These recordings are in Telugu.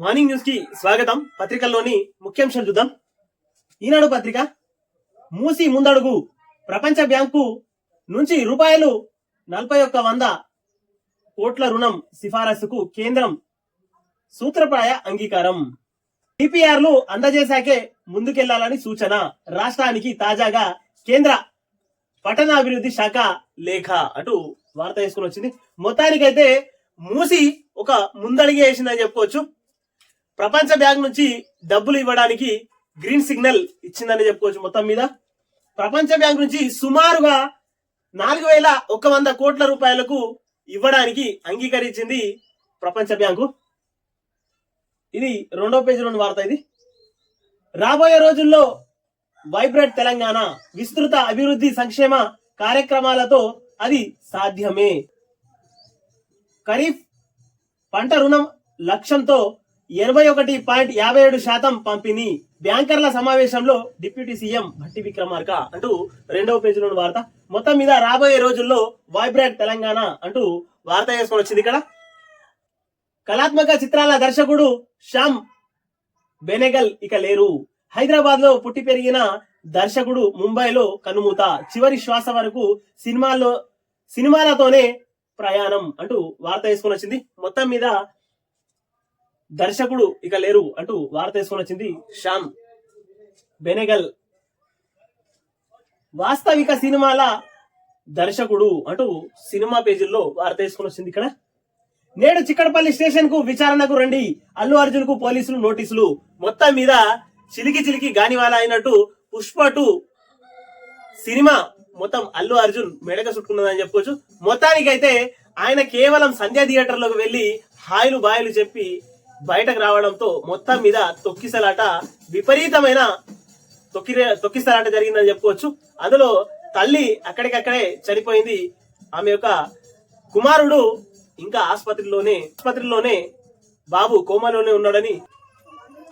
మార్నింగ్ న్యూస్కి స్వాగతం. పత్రికల్లోని ముఖ్యాంశాలు చూద్దాం. ఈనాడు పత్రిక మూసి ముందడుగు ప్రపంచ బ్యాంకు నుంచి రూపాయలు నలభై ఒక్క వంద కోట్ల రుణం సిఫారసుకు కేంద్రం సూత్రప్రాయ అంగీకారం. డిపిఆర్లు అందజేశాకే ముందుకెళ్ళాలని సూచన. రాష్ట్రానికి తాజాగా కేంద్ర పట్టణాభివృద్ధి శాఖ లేఖ అటు వార్త వేసుకుని వచ్చింది. మొత్తానికైతే మూసి ఒక ముందడిగే వేసిందని చెప్పుకోవచ్చు. ప్రపంచ బ్యాంక్ నుంచి డబ్బులు ఇవ్వడానికి గ్రీన్ సిగ్నల్ ఇచ్చిందని చెప్పుకోవచ్చు మొత్తం మీద. ప్రపంచ బ్యాంక్ నుంచి సుమారుగా నాలుగు వేల ఒక వంద కోట్ల రూపాయలకు ఇవ్వడానికి అంగీకరించింది ప్రపంచ బ్యాంకు. ఇది రెండో పేజీలోని వార్త ఇది. రాబోయే రోజుల్లో వైబ్రెంట్ తెలంగాణ విస్తృత అభివృద్ధి సంక్షేమ కార్యక్రమాలతో అది సాధ్యమే. ఖరీఫ్ పంట రుణం లక్ష్యంతో ఎనభై ఒకటి పాయింట్ యాభై ఏడు శాతం పంపిణీ బ్యాంకర్ల సమావేశంలో డిప్యూటీ సీఎం భట్టి విక్రమార్క అంటూ రెండవ పేజీలోని వార్త. మొత్తం మీద రాబోయే రోజుల్లో వైబ్రెంట్ తెలంగాణ అంటూ వార్త వేసుకొని వచ్చింది ఇక్కడ. కళాత్మక చిత్రాల దర్శకుడు శ్యామ్ బెనెగల్ ఇక లేరు. హైదరాబాద్లో పుట్టి పెరిగిన దర్శకుడు ముంబైలో కనుమూత చివరి శ్వాస వరకు సినిమాల్లో సినిమాలతోనే ప్రయాణం అంటూ వార్త వేసుకొని వచ్చింది. మొత్తం మీద దర్శకుడు ఇక లేరు అంటూ వార్త వేసుకొని వచ్చింది శ్యామ్. బెనెగల్. వాస్తవిక సినిమాల దర్శకుడు అంటూ సినిమా పేజీల్లో వార్త వేసుకొని వచ్చింది ఇక్కడ. నేడు చిక్కడపల్లి స్టేషన్కు విచారణకు రండి. అల్లు అర్జున్కు పోలీసులు నోటీసులు. మొత్తం మీద చిలికి చిలికి గానివాల అయినట్టు పుష్ప టు సినిమా మొత్తం అల్లు అర్జున్ మెడక చుట్టుకున్నదని చెప్పుకోవచ్చు. మొత్తానికైతే ఆయన కేవలం సంధ్యా థియేటర్లోకి వెళ్ళి హాయిలు బాయిలు చెప్పి బయటకు రావడంతో మొత్తం మీద తొక్కిసలాట విపరీతమైన తొక్కి తొక్కిసలాట జరిగిందని చెప్పుకోవచ్చు. అందులో తల్లి అక్కడికక్కడే చనిపోయింది. ఆమె యొక్క కుమారుడు ఇంకా ఆసుపత్రిలోనే ఆసుపత్రిలోనే బాబు కోమాలోనే ఉన్నాడని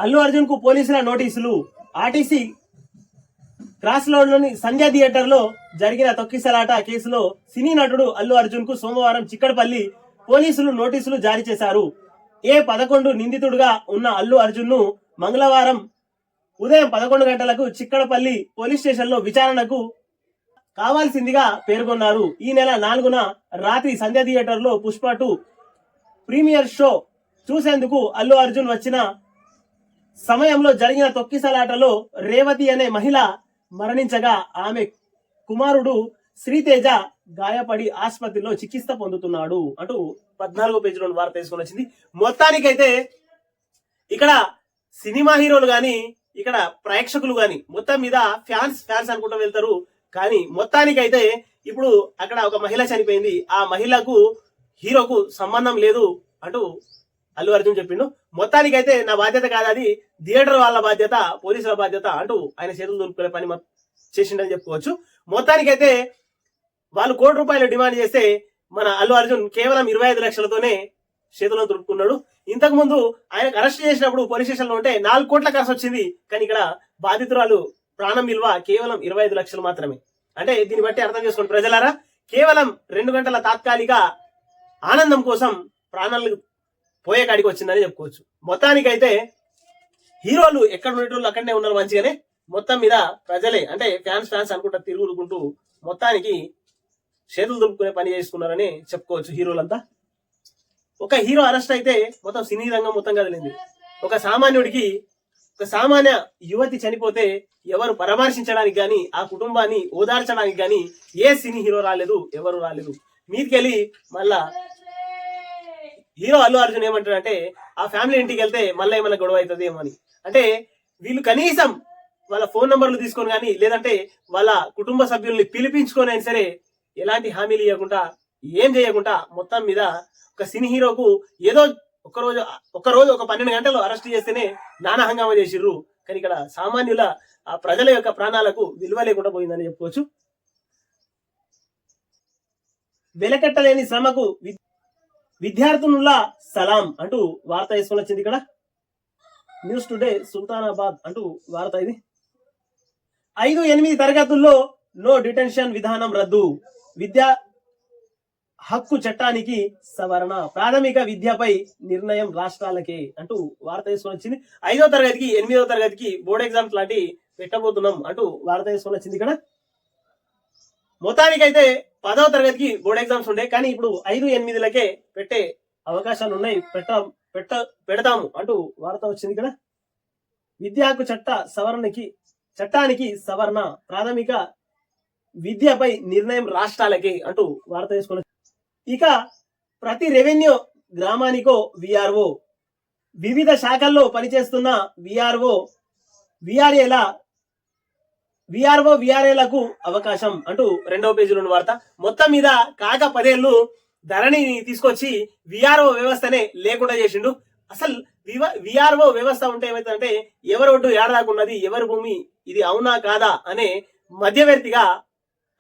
అల్లు అర్జున్కు పోలీసుల నోటీసులు. ఆర్టీసీ క్రాస్లోని సంధ్యా థియేటర్లో జరిగిన తొక్కిసలాట కేసులో సినీ నటుడు అల్లు అర్జున్కు సోమవారం చిక్కడపల్లి పోలీసులు నోటీసులు జారీ చేశారు. ఏ పదకొండు నిందితుడుగా ఉన్న అల్లు అర్జున్ను మంగళవారం ఉదయం పదకొండు గంటలకు చిక్కడపల్లి పోలీస్ స్టేషన్లో విచారణకు కావాల్సిందిగా పేర్కొన్నారు. ఈ నెల నాలుగున రాత్రి సంధ్య థియేటర్లో పుష్ప టూ ప్రీమియర్ షో చూసేందుకు అల్లు అర్జున్ వచ్చిన సమయంలో జరిగిన తొక్కిసలాటలో రేవతి అనే మహిళ మరణించగా ఆమె కుమారుడు శ్రీతేజ గాయపడి ఆసుపత్రిలో చికిత్స పొందుతున్నాడు అటు పద్నాలుగో పేజీలో వార్త తీసుకొని వచ్చింది. మొత్తానికైతే ఇక్కడ సినిమా హీరోలు గాని ఇక్కడ ప్రేక్షకులు గాని మొత్తం మీద ఫ్యాన్స్ ఫ్యాన్స్ అనుకుంటూ వెళ్తారు. కానీ మొత్తానికైతే ఇప్పుడు అక్కడ ఒక మహిళ చనిపోయింది. ఆ మహిళకు హీరోకు సంబంధం లేదు అంటూ అల్లు అర్జున్ చెప్పిండు. మొత్తానికైతే నా బాధ్యత కాదు అది. థియేటర్ వాళ్ళ బాధ్యత పోలీసుల బాధ్యత అంటూ ఆయన చేతులు దులుపుకునే పని చేసిండని చెప్పుకోవచ్చు. మొత్తానికైతే వాళ్ళు కోటి రూపాయలు డిమాండ్ చేస్తే మన అల్లు అర్జున్ కేవలం ఇరవై ఐదు లక్షలతోనే చేతులను తుడుపుకున్నాడు ఇంతకు ముందు ఆయనకు అరెస్ట్ చేసినప్పుడు పోలీస్ స్టేషన్లో ఉంటే నాలుగు కోట్ల ఖర్చు వచ్చింది. కానీ ఇక్కడ బాధితురాలు ప్రాణం విలువ కేవలం ఇరవై ఐదు లక్షలు మాత్రమే. అంటే దీన్ని బట్టి అర్థం చేసుకోండి ప్రజలారా. కేవలం రెండు గంటల తాత్కాలిక ఆనందం కోసం ప్రాణాలు పోయే కాడికి వచ్చిందని చెప్పుకోవచ్చు. మొత్తానికైతే హీరోలు ఎక్కడ ఉండేటోళ్ళు అక్కడనే ఉన్నారు మంచిగానే. మొత్తం మీద ప్రజలే అంటే ఫ్యాన్స్ ఫ్యాన్స్ అనుకుంటా తిరుగుకుంటూ మొత్తానికి చేతులు దులుపుకునే పని చేసుకున్నారని చెప్పుకోవచ్చు హీరోలంతా. ఒక హీరో అరెస్ట్ అయితే మొత్తం సినీ రంగం మొత్తం కదిలింది ఒక సామాన్యుడికి ఒక సామాన్య యువతి చనిపోతే ఎవరు పరామర్శించడానికి కానీ ఆ కుటుంబాన్ని ఓదార్చడానికి కానీ ఏ సినీ హీరో రాలేదు ఎవరు రాలేదు. మీదికెళ్ళి మళ్ళా హీరో అల్లు అర్జున్ ఏమంటాడంటే ఆ ఫ్యామిలీ ఇంటికి వెళ్తే మళ్ళీ ఏమైనా గొడవ అవుతుంది ఏమని అని. అంటే వీళ్ళు కనీసం వాళ్ళ ఫోన్ నెంబర్లు తీసుకొని కానీ లేదంటే వాళ్ళ కుటుంబ సభ్యుల్ని పిలిపించుకొని అయినా సరే ఎలాంటి హామీలు ఇవ్వకుండా ఏం చేయకుండా మొత్తం మీద ఒక సినీ హీరోకు ఏదో ఒక రోజు ఒక రోజు ఒక పన్నెండు గంటలు అరెస్ట్ చేస్తేనే నానా హంగామా చేసిర్రు. కానీ ఇక్కడ సామాన్యుల ఆ ప్రజల యొక్క ప్రాణాలకు విలువ లేకుండా పోయిందని చెప్పుకోవచ్చు. వెలకట్టలేని శ్రమకు విద్యార్థునుల సలాం అంటూ వార్త వేసుకొని వచ్చింది ఇక్కడ. న్యూస్ టుడే సుల్తానాబాద్ అంటూ వార్త ఇది. ఐదు ఎనిమిది తరగతుల్లో నో డిటెన్షన్ విధానం రద్దు. విద్యా హక్కు చట్టానికి సవరణ ప్రాథమిక విద్యపై నిర్ణయం రాష్ట్రాలకే అంటూ వార్త తీసుకొని వచ్చింది. ఐదో తరగతికి ఎనిమిదో తరగతికి బోర్డ్ ఎగ్జామ్స్ లాంటి పెట్టబోతున్నాం అంటూ వార్త తీసుకొని వచ్చింది ఇక్కడ. మొత్తానికైతే పదవ తరగతికి బోర్డ్ ఎగ్జామ్స్ ఉండే కానీ ఇప్పుడు ఐదు ఎనిమిదిలకే పెట్టే అవకాశాలు ఉన్నాయి. పెట్ట పెట్ట పెడతాము అంటూ వార్త వచ్చింది ఇక్కడ. విద్యా హక్కు చట్ట సవరణకి చట్టానికి సవరణ ప్రాథమిక విద్యపై నిర్ణయం రాష్ట్రాలకి అంటూ వార్త తీసుకుని ఇక ప్రతి రెవెన్యూ గ్రామానికో విఆర్ఓ. వివిధ శాఖల్లో పనిచేస్తున్న విఆర్ఓ విఆర్ఏల విఆర్ఓ విఆర్ఏలకు అవకాశం అంటూ రెండవ పేజీలో ఉన్న వార్త. మొత్తం మీద కాక పదేళ్ళు ధరణిని తీసుకొచ్చి విఆర్ఓ వ్యవస్థనే లేకుండా చేసిండు. అసలు విఆర్ఓ వ్యవస్థ ఉంటే ఏమైతుందంటే ఎవరు ఒడ్డు ఏడదాకున్నది ఎవరి భూమి ఇది అవునా కాదా అనే మధ్యవర్తిగా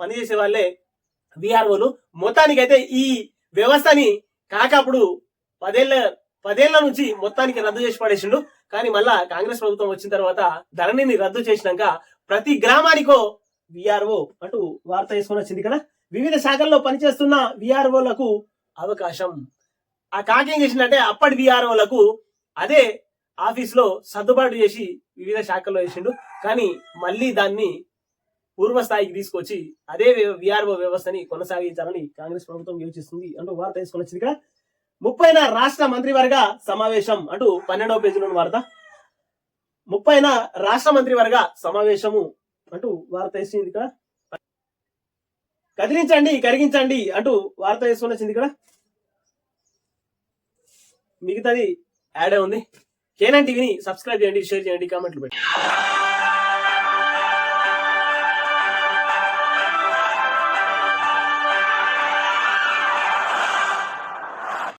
పనిచేసే వాళ్ళే విఆర్ఓలు మొత్తానికైతే ఈ వ్యవస్థని కాకప్పుడు పదేళ్ళ పదేళ్ళ నుంచి మొత్తానికి రద్దు చేసి పడేసిండు. కానీ మళ్ళా కాంగ్రెస్ ప్రభుత్వం వచ్చిన తర్వాత ధరణిని రద్దు చేసినాక ప్రతి గ్రామానికో విఆర్ఓ అంటూ వార్త వేసుకొని వచ్చింది కదా. వివిధ శాఖల్లో పనిచేస్తున్న విఆర్ఓలకు అవకాశం. ఆ కాకేం చేసిందంటే అప్పటి విఆర్ఓలకు అదే ఆఫీస్లో సర్దుబాటు చేసి వివిధ శాఖల్లో వేసిండు. కానీ మళ్ళీ దాన్ని పూర్వస్థాయికి తీసుకొచ్చి అదే విఆర్ఓ వ్యవస్థని కొనసాగించాలని కాంగ్రెస్ ప్రభుత్వం యోచిస్తుంది అంటూ వార్త తీసుకొని వచ్చింది ఇక్కడ. ముప్పైన రాష్ట్ర మంత్రివర్గ సమావేశం అంటూ పన్నెండవ పేజీలో వార్త. ముప్పైన రాష్ట్ర మంత్రివర్గ సమావేశము అంటూ వార్త వేసింది ఇక్కడ. కదిలించండి కరిగించండి అంటూ వార్త వేసుకొని వచ్చింది ఇక్కడ. మిగతాది యాడే ఉంది? కేనన్ టీవీని సబ్స్క్రైబ్ చేయండి షేర్ చేయండి కామెంట్లు పెట్టి